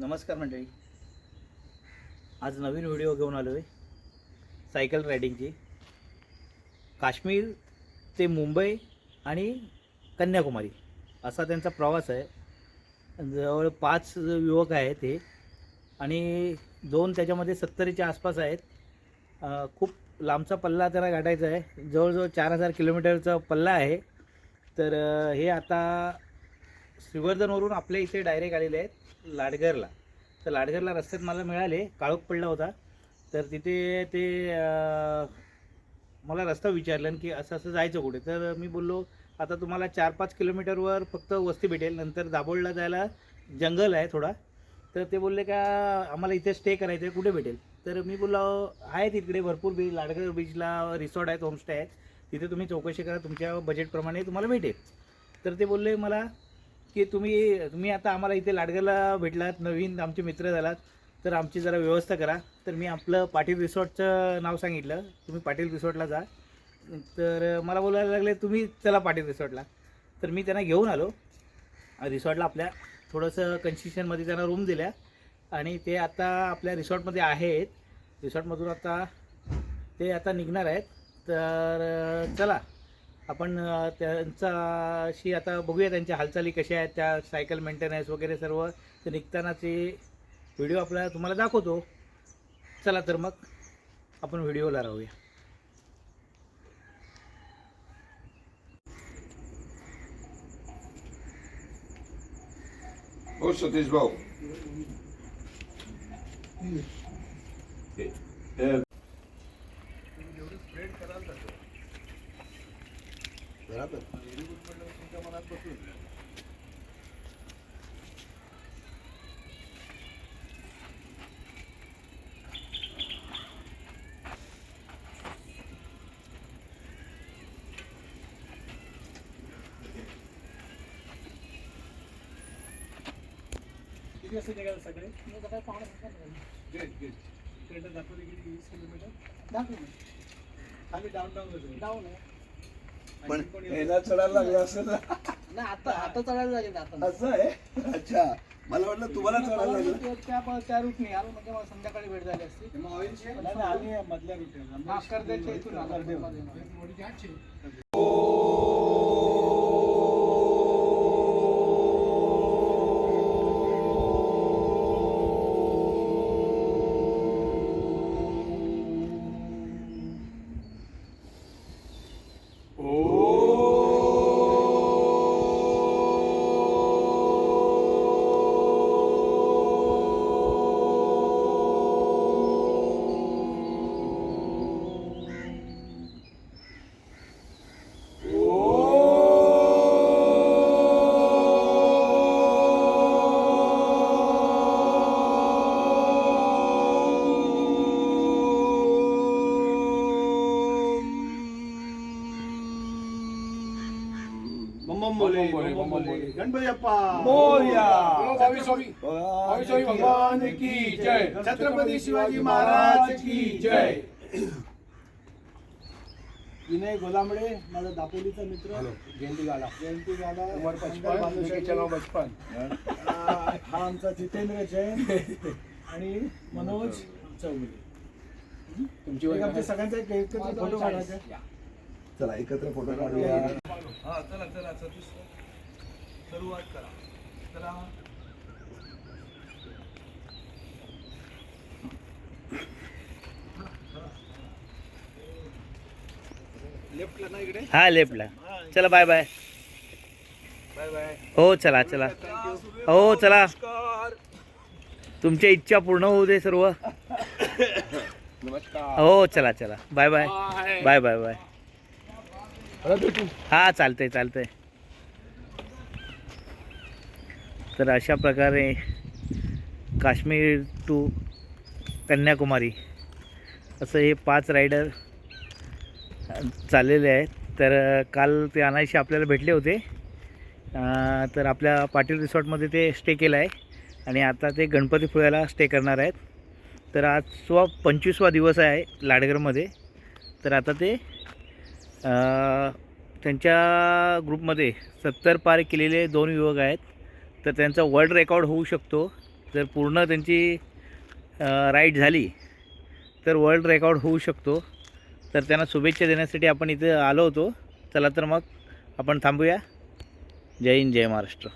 नमस्कार मंडळी. आज नवीन व्हिडिओ घेऊन आलो आहे सायकल रायडिंगची. काश्मीर ते मुंबई आणि कन्याकुमारी असा त्यांचा प्रवास आहे. जवळ पाच युवक आहेत ते आणि दोन त्याच्यामध्ये सत्तरीच्या आसपास आहेत. खूप लांबचा पल्ला त्यांना गाठायचा आहे. जवळजवळ चार हजार किलोमीटरचा पल्ला आहे. तर हे आता श्रीवर्धनवरून आपल्या इथे डायरेक्ट आलेले आहेत लाडगरला तर लाडगरला रस्त्यात मला मिळाले काळोख पडला होता. तर तिथे ते मला रस्ता विचारला की असं असं जायचं कुठे? तर मी बोललो आता तुम्हाला चार पाच किलोमीटरवर फक्त वस्ती भेटेल. नंतर दाभोळला जायला जंगल आहे थोडा. तर ते बोलले का आम्हाला इथे स्टे करायचं आहे कुठे भेटेल? तर मी बोललो आहेत इकडे भरपूर बीच लाडगर बीचला रिसॉर्ट आहेत होमस्टे आहेत. तिथे तुम्ही चौकशी करा तुमच्या बजेटप्रमाणे तुम्हाला भेटेल. तर ते बोलले मला की तुम्ही तुम्ही आता आम्हाला इथे लाडग्याला भेटलात नवीन आमचे मित्र झालात तर आमची जरा व्यवस्था करा. तर मी आपलं पाटील रिसॉर्टचं नाव सांगितलं. तुम्ही पाटील रिसॉर्टला जा. तर मला बोलायला लागले तुम्ही चला पाटील रिसॉर्टला. तर मी त्यांना घेऊन आलो. रिसॉर्टला आपल्या थोडंसं कन्सेशनमध्ये त्यांना रूम दिल्या. आणि ते आता आपल्या रिसॉर्टमध्ये आहेत. रिसॉर्टमधून आता ते आता निघणार आहेत. तर चला. आपण त्यांचाशी आता बघूया त्यांच्या हालचाली कशा आहेत त्या सायकल मेंटेनन्स वगैरे सर्व. ते निघतानाचे व्हिडिओ आपल्याला तुम्हाला दाखवतो. चला तर मग आपण व्हिडिओला राहूया. हो सतीश भाऊ. किती वाजता निघाल सगळे? इकडनं दाखवले किती वीस किलोमीटर? आम्ही डाऊन टाऊन डाऊन आहे. पण याला चढायला लागलं असेल ना. नाही आता आता चढायला लागेल आता. असं आहे? अच्छा. मला वाटलं तुम्हाला चढायला लागलं. त्या- त्या त्या रूटने आलो म्हणजे मला संध्याकाळी भेट झाली असती. नाही, नाही, आम्ही मधल्या रुटीन हा, कर्जतच्या इथून आलो. गणपती अप्पा मोरया. भावी स्वामी भावी स्वामी भगवान की जय छत्रपती शिवाजी महाराज की जय विनय गोलांबडे माझा दापोलीचा मित्र जयंती गाला जयंती गाला. बचपन हा आमचा जितेंद्र जैन आणि मनोज चौगुले तुमची आमच्या सगळ्यांचा एक एकत्र फोटो काढायचा. चला एकत्र फोटो काढूया. हा चला चला सतीश सुरुवात करा. चला. लेफ्टला ना इकडे? हा लेफ्टला. चला बाय बाय. Bye bye. हो चला चला. हो चला. तुमच्या इच्छा पूर्ण होऊ दे सर्व. नमस्कार. हो चला चला. Bye. Bye. Bye bye bye. हा चालतंय चालतंय. तर अशा प्रकारे काश्मीर टू कन्याकुमारी असं हे पाच रायडर चाललेले आहेत. तर काल ते अनायशी आपल्याला भेटले होते. तर आपल्या पाटील रिसॉर्टमध्ये ते स्टे केलं आहे. आणि आता ते गणपतीपुळ्याला स्टे करणार आहेत. तर आज स्व पंचवीसवा दिवस आहे लाडगरमध्ये तर आता ते त्यांच्या ग्रुपमध्ये सत्तर पार केलेले दोन युवक आहेत. तर त्यांचा वर्ल्ड रेकॉर्ड होऊ शकतो. जर पूर्ण त्यांची राईड झाली तर वर्ल्ड रेकॉर्ड होऊ शकतो. तर त्यांना शुभेच्छा देण्यासाठी आपण इथं आलो होतो. चला तर मग आपण थांबूया. जय हिंद जय महाराष्ट्र.